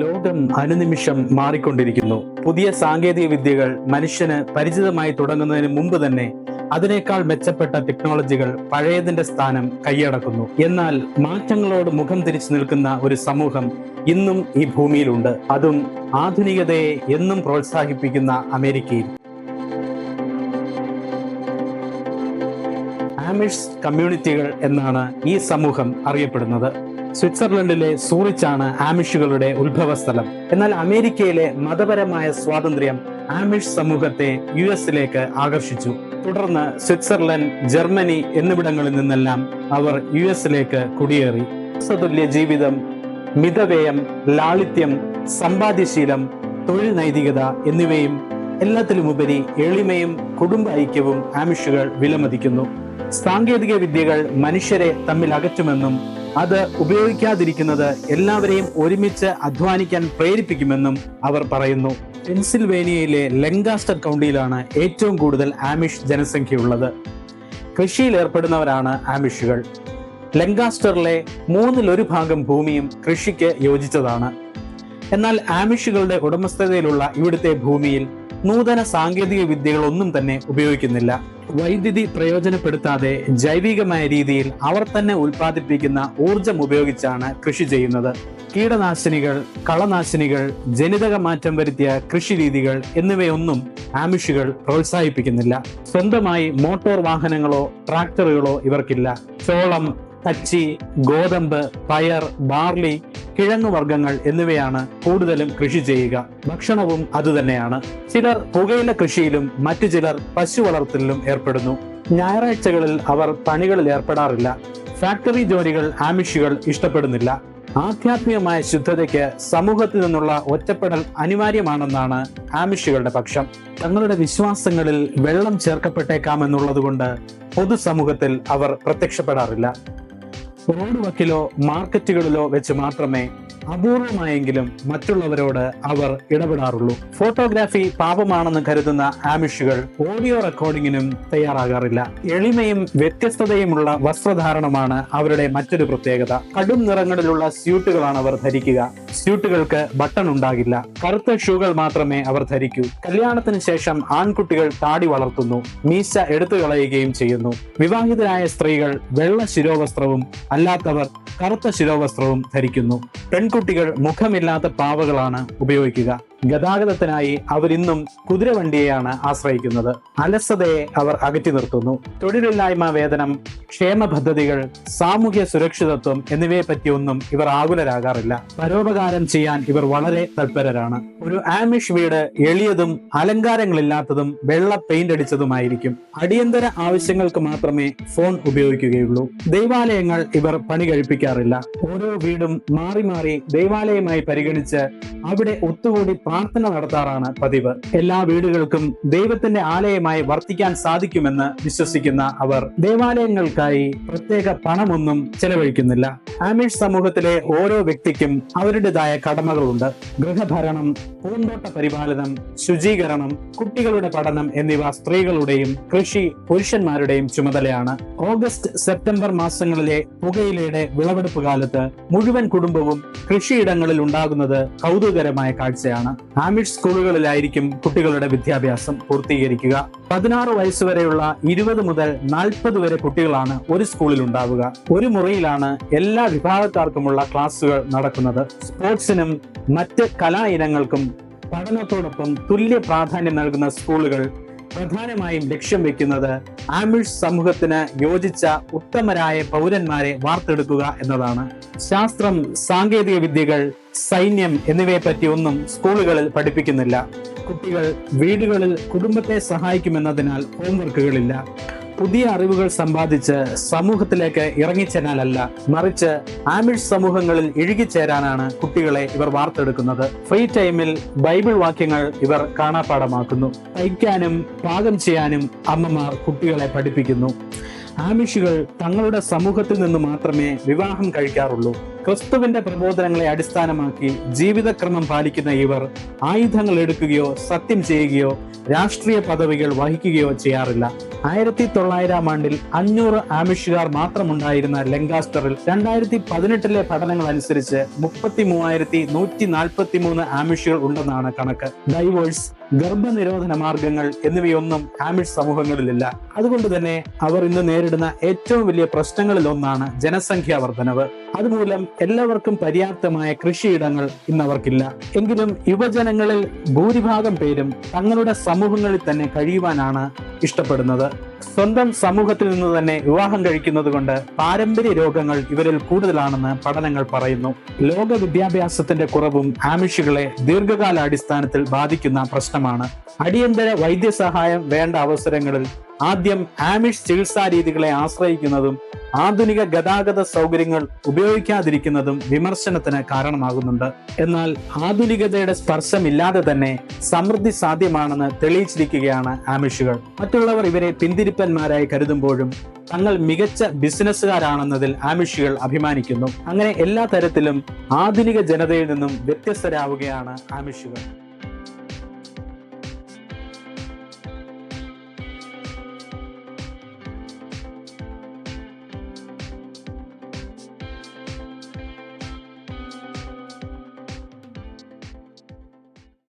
ലോകം അനുനിമിഷം മാറിക്കൊണ്ടിരിക്കുന്നു. പുതിയ സാങ്കേതിക വിദ്യകൾ മനുഷ്യന് പരിചിതമായി തുടങ്ങുന്നതിന് മുമ്പ് തന്നെ അതിനേക്കാൾ മെച്ചപ്പെട്ട ടെക്നോളജികൾ പഴയതിന്റെ സ്ഥാനം കൈയടക്കുന്നു. എന്നാൽ മാറ്റങ്ങളോട് മുഖം തിരിച്ചു നിൽക്കുന്ന ഒരു സമൂഹം ഇന്നും ഈ ഭൂമിയിലുണ്ട്. അതും ആധുനികതയെ എന്നും പ്രോത്സാഹിപ്പിക്കുന്ന അമേരിക്കയിൽ. ആമിഷ് കമ്മ്യൂണിറ്റികൾ എന്നാണ് ഈ സമൂഹം അറിയപ്പെടുന്നത്. സ്വിറ്റ്സർലൻഡിലെ സൂറിച്ചാണ് ആമിഷുകളുടെ ഉത്ഭവസ്ഥലം. എന്നാൽ അമേരിക്കയിലെ മതപരമായ സ്വാതന്ത്ര്യം ആമിഷ് സമൂഹത്തെ യു എസിലേക്ക് ആകർഷിച്ചു. തുടർന്ന് സ്വിറ്റ്സർലൻഡ് ജർമ്മനി എന്നിവിടങ്ങളിൽ നിന്നെല്ലാം അവർ യു എസിലേക്ക് കുടിയേറി. സതുല്യ ജീവിതം മിതവ്യയം ലാളിത്യം സമ്പാദ്യശീലം തൊഴിൽ നൈതികത എന്നിവയും എല്ലാത്തിലുമുപരി എളിമയും കുടുംബ ഐക്യവും ആമിഷുകൾ വിലമതിക്കുന്നു. സാങ്കേതിക വിദ്യകൾ മനുഷ്യരെ തമ്മിൽ അകറ്റുമെന്നും അത് ഉപയോഗിക്കാതിരിക്കുന്നത് എല്ലാവരെയും ഒരുമിച്ച് അധ്വാനിക്കാൻ പ്രേരിപ്പിക്കുമെന്നും അവർ പറയുന്നു. പെൻസിൽവേനിയയിലെ ലങ്കാസ്റ്റർ കൗണ്ടിയിലാണ് ഏറ്റവും കൂടുതൽ ആമിഷ് ജനസംഖ്യയുള്ളത്. കൃഷിയിൽ ഏർപ്പെടുന്നവരാണ് ആമിഷുകൾ. ലങ്കാസ്റ്ററിലെ മൂന്നിലൊരു ഭാഗം ഭൂമിയും കൃഷിക്ക് യോജിച്ചതാണ്. എന്നാൽ ആമിഷുകളുടെ ഉടമസ്ഥതയിലുള്ള ഇവിടുത്തെ ഭൂമിയിൽ നൂതന സാങ്കേതിക വിദ്യകളൊന്നും തന്നെ ഉപയോഗിക്കുന്നില്ല. വൈദ്യുതി പ്രയോജനപ്പെടുത്താതെ ജൈവികമായ രീതിയിൽ അവർ തന്നെ ഉൽപ്പാദിപ്പിക്കുന്ന ഊർജം ഉപയോഗിച്ചാണ് കൃഷി ചെയ്യുന്നത്. കീടനാശിനികൾ കളനാശിനികൾ ജനിതക മാറ്റം വരുത്തിയ കൃഷി രീതികൾ എന്നിവയൊന്നും ആമിഷുകൾ പ്രോത്സാഹിപ്പിക്കുന്നില്ല. സ്വന്തമായി മോട്ടോർ വാഹനങ്ങളോ ട്രാക്ടറുകളോ ഇവർക്കില്ല. ചോളം തച്ചി ഗോതമ്പ് പയർ ബാർലി കിഴങ്ങുവർഗങ്ങൾ എന്നിവയാണ് കൂടുതലും കൃഷി ചെയ്യുക. ഭക്ഷണവും അതുതന്നെയാണ് ചിലർ പുകയില കൃഷിയിലും മറ്റു ചിലർ പശു വളർത്തലിലും ഏർപ്പെടുന്നു. ഞായറാഴ്ചകളിൽ അവർ പണികളിൽ ഏർപ്പെടാറില്ല. ഫാക്ടറി ജോലികൾ ആമിഷുകൾ ഇഷ്ടപ്പെടുന്നില്ല. ആധ്യാത്മികമായ ശുദ്ധതയ്ക്ക് സമൂഹത്തിൽ നിന്നുള്ള ഒറ്റപ്പെടൽ അനിവാര്യമാണെന്നാണ് ആമിഷുകളുടെ പക്ഷം. തങ്ങളുടെ വിശ്വാസങ്ങളിൽ വെള്ളം ചേർക്കപ്പെട്ടേക്കാമെന്നുള്ളതുകൊണ്ട് പൊതുസമൂഹത്തിൽ അവർ പ്രത്യക്ഷപ്പെടാറില്ല. റോഡ് വക്കിലോ മാർക്കറ്റുകളിലോ വെച്ച് മാത്രമേ അപൂർവമായെങ്കിലും മറ്റുള്ളവരോട് അവർ ഇടപെടാറുള്ളൂ. ഫോട്ടോഗ്രാഫി പാപമാണെന്ന് കരുതുന്ന ആമിഷുകൾ ഓഡിയോ റെക്കോർഡിങ്ങിനും തയ്യാറാകാറില്ല. എളിമയും വ്യത്യസ്തതയുമുള്ള വസ്ത്രധാരണമാണ് അവരുടെ മറ്റൊരു പ്രത്യേകത. കടും നിറങ്ങളിലുള്ള സ്യൂട്ടുകളാണ് അവർ ധരിക്കുക. സ്യൂട്ടുകൾക്ക് ബട്ടൺ ഉണ്ടാകില്ല. കറുത്ത ഷൂകൾ മാത്രമേ അവർ ധരിക്കൂ. കല്യാണത്തിന് ശേഷം ആൺകുട്ടികൾ താടി വളർത്തുന്നു. മീശ എടുത്തു കളയുകയും ചെയ്യുന്നു. വിവാഹിതരായ സ്ത്രീകൾ വെള്ള ശിരോവസ്ത്രവും അല്ലാത്തവർ കറുത്ത ശിരോവസ്ത്രവും ധരിക്കുന്നു. പെൺകുട്ടികൾ മുഖമില്ലാത്ത പാവകളാണ് ഉപയോഗിക്കുക. ഗതാഗതത്തിനായി അവരിന്നും കുതിരവണ്ടിയെയാണ് ആശ്രയിക്കുന്നത്. അലസതയെ അവർ അകറ്റി നിർത്തുന്നു. തൊഴിലില്ലായ്മ വേതനം ക്ഷേമ പദ്ധതികൾ സാമൂഹ്യ സുരക്ഷിതത്വം എന്നിവയെ പറ്റിയൊന്നും ഇവർ ആകുലരാകാറില്ല. പരോപകാരം ചെയ്യാൻ ഇവർ വളരെ തൽപരരാണ്. ഒരു ആമിഷ് വീട് എളിയതും അലങ്കാരങ്ങളില്ലാത്തതും വെള്ള പെയിന്റ് അടിച്ചതുമായിരിക്കും. അടിയന്തര ആവശ്യങ്ങൾക്ക് മാത്രമേ ഫോൺ ഉപയോഗിക്കുകയുള്ളൂ. ദൈവാലയങ്ങൾ ഇവർ പണി കഴിപ്പിക്കാറില്ല. ഓരോ വീടും മാറി മാറി ദൈവാലയമായി പരിഗണിച്ച് അവിടെ ഒത്തുകൂടി പ്രാർത്ഥന നടത്താറാണ് പതിവ്. എല്ലാ വീടുകൾക്കും ദൈവത്തിന്റെ ആലയമായി വർത്തിക്കാൻ സാധിക്കുമെന്ന് വിശ്വസിക്കുന്ന അവർ ദേവാലയങ്ങൾക്കായി പ്രത്യേക പണമൊന്നും ചെലവഴിക്കുന്നില്ല. ആമിഷ് സമൂഹത്തിലെ ഓരോ വ്യക്തിക്കും അവരുടേതായ കടമകളുണ്ട്. ഗൃഹഭരണം പൂന്തോട്ട പരിപാലനം ശുചീകരണം കുട്ടികളുടെ പഠനം എന്നിവ സ്ത്രീകളുടെയും കൃഷി പുരുഷന്മാരുടെയും ചുമതലയാണ്. ഓഗസ്റ്റ് സെപ്റ്റംബർ മാസങ്ങളിലെ പുകയിലയുടെ വിളവെടുപ്പ് കാലത്ത് മുഴുവൻ കുടുംബവും കൃഷിയിടങ്ങളിൽ ഉണ്ടാകുന്നത് കൗതുകരമായ കാഴ്ചയാണ്. ആമിഷ് സ്കൂളുകളിലായിരിക്കും കുട്ടികളുടെ വിദ്യാഭ്യാസം പൂർത്തീകരിക്കുക. പതിനാറ് വയസ്സുവരെയുള്ള ഇരുപത് മുതൽ നാൽപ്പത് വരെ കുട്ടികളാണ് ഒരു സ്കൂളിൽ ഉണ്ടാവുക. ഒരു മുറിയിലാണ് എല്ലാ വിഭാഗക്കാർക്കുമുള്ള ക്ലാസ്സുകൾ നടക്കുന്നത്. സ്പോർട്സിനും മറ്റ് കലാ ഇനങ്ങൾക്കും പഠനത്തോടൊപ്പം തുല്യ പ്രാധാന്യം നൽകുന്ന സ്കൂളുകൾ പ്രധാനമായും ലക്ഷ്യം വെക്കുന്നത് ആമിഷ് സമൂഹത്തിന് യോജിച്ച ഉത്തമരായ പൗരന്മാരെ വാർത്തെടുക്കുക എന്നതാണ്. ശാസ്ത്രം സാങ്കേതിക വിദ്യകൾ സൈന്യം എന്നിവയെ പറ്റി ഒന്നും സ്കൂളുകളിൽ പഠിപ്പിക്കുന്നില്ല. കുട്ടികൾ വീടുകളിൽ കുടുംബത്തെ സഹായിക്കുമെന്നതിനാൽ ഹോംവർക്കുകളില്ല പുതിയ അറിവുകൾ സമ്പാദിച്ച് സമൂഹത്തിലേക്ക് ഇറങ്ങിച്ചേരാനല്ല മറിച്ച് ആമിഷ് സമൂഹങ്ങളിൽ ഇഴുകിച്ചേരാനാണ് കുട്ടികളെ ഇവർ വാർത്തെടുക്കുന്നത്. ഫ്രീ ടൈമിൽ ബൈബിൾ വാക്യങ്ങൾ ഇവർ കാണാപ്പാടമാക്കുന്നു തയ്ക്കാനും പാകം ചെയ്യാനും അമ്മമാർ കുട്ടികളെ പഠിപ്പിക്കുന്നു. ആമിഷുകൾ തങ്ങളുടെ സമൂഹത്തിൽ നിന്ന് മാത്രമേ വിവാഹം കഴിക്കാറുള്ളൂ. ക്രിസ്തുവിന്റെ പ്രബോധനങ്ങളെ അടിസ്ഥാനമാക്കി ജീവിതക്രമം പാലിക്കുന്ന ഇവർ ആയുധങ്ങൾ എടുക്കുകയോ സത്യം ചെയ്യുകയോ രാഷ്ട്രീയ പദവികൾ വഹിക്കുകയോ ചെയ്യാറില്ല. ആയിരത്തി തൊള്ളായിരം ആണ്ടിൽ അഞ്ഞൂറ് ആമിഷുകാർ മാത്രമുണ്ടായിരുന്ന ലങ്കാസ്റ്ററിൽ രണ്ടായിരത്തി പതിനെട്ടിലെ പഠനങ്ങൾ അനുസരിച്ച് മുപ്പത്തി മൂവായിരത്തി നൂറ്റി നാൽപ്പത്തി മൂന്ന് ആമിഷുകൾ ഉണ്ടെന്നാണ് കണക്ക്. ഡൈവേഴ്സ് ഗർഭനിരോധന മാർഗങ്ങൾ എന്നിവയൊന്നും ഹാമിഷ് സമൂഹങ്ങളിലില്ല. അതുകൊണ്ട് തന്നെ അവർ ഇന്ന് നേരിടുന്ന ഏറ്റവും വലിയ പ്രശ്നങ്ങളിൽ ഒന്നാണ് ജനസംഖ്യാ വർധനവ്. അതുമൂലം എല്ലാവർക്കും പര്യാപ്തമായ കൃഷിയിടങ്ങൾ ഇന്ന് അവർക്കില്ല. എങ്കിലും യുവജനങ്ങളിൽ ഭൂരിഭാഗം പേരും തങ്ങളുടെ സമൂഹങ്ങളിൽ തന്നെ കഴിയുവാനാണ് ഇഷ്ടപ്പെടുന്നത്. സ്വന്തം സമൂഹത്തിൽ നിന്ന് തന്നെ വിവാഹം കഴിക്കുന്നത് കൊണ്ട് പാരമ്പര്യ രോഗങ്ങൾ ഇവരിൽ കൂടുതലാണെന്ന് പഠനങ്ങൾ പറയുന്നു. ലോക വിദ്യാഭ്യാസത്തിന്റെ കുറവും ആമിഷികളെ ദീർഘകാലാടിസ്ഥാനത്തിൽ ബാധിക്കുന്ന പ്രശ്നമാണ്. അടിയന്തര വൈദ്യസഹായം വേണ്ട അവസരങ്ങളിൽ ആദ്യം ആമിഷ് ചികിത്സാ രീതികളെ ആശ്രയിക്കുന്നതും ആധുനിക ഗതാഗത സൗകര്യങ്ങൾ ഉപയോഗിക്കാതിരിക്കുന്നതും വിമർശനത്തിന് കാരണമാകുന്നുണ്ട്. എന്നാൽ ആധുനികതയുടെ സ്പർശമില്ലാതെ തന്നെ സമൃദ്ധി സാധ്യമാണെന്ന് തെളിയിച്ചിരിക്കുകയാണ് ആമിഷുകൾ. മറ്റുള്ളവർ ഇവരെ പിന്തിരിപ്പന്മാരായി കരുതുമ്പോഴും തങ്ങൾ മികച്ച ബിസിനസ്സുകാരാണെന്നതിൽ ആമിഷികൾ അഭിമാനിക്കുന്നു. അങ്ങനെ എല്ലാ തരത്തിലും ആധുനിക ജനതയിൽ നിന്നും വ്യത്യസ്തരാവുകയാണ് ആമിഷുകൾ.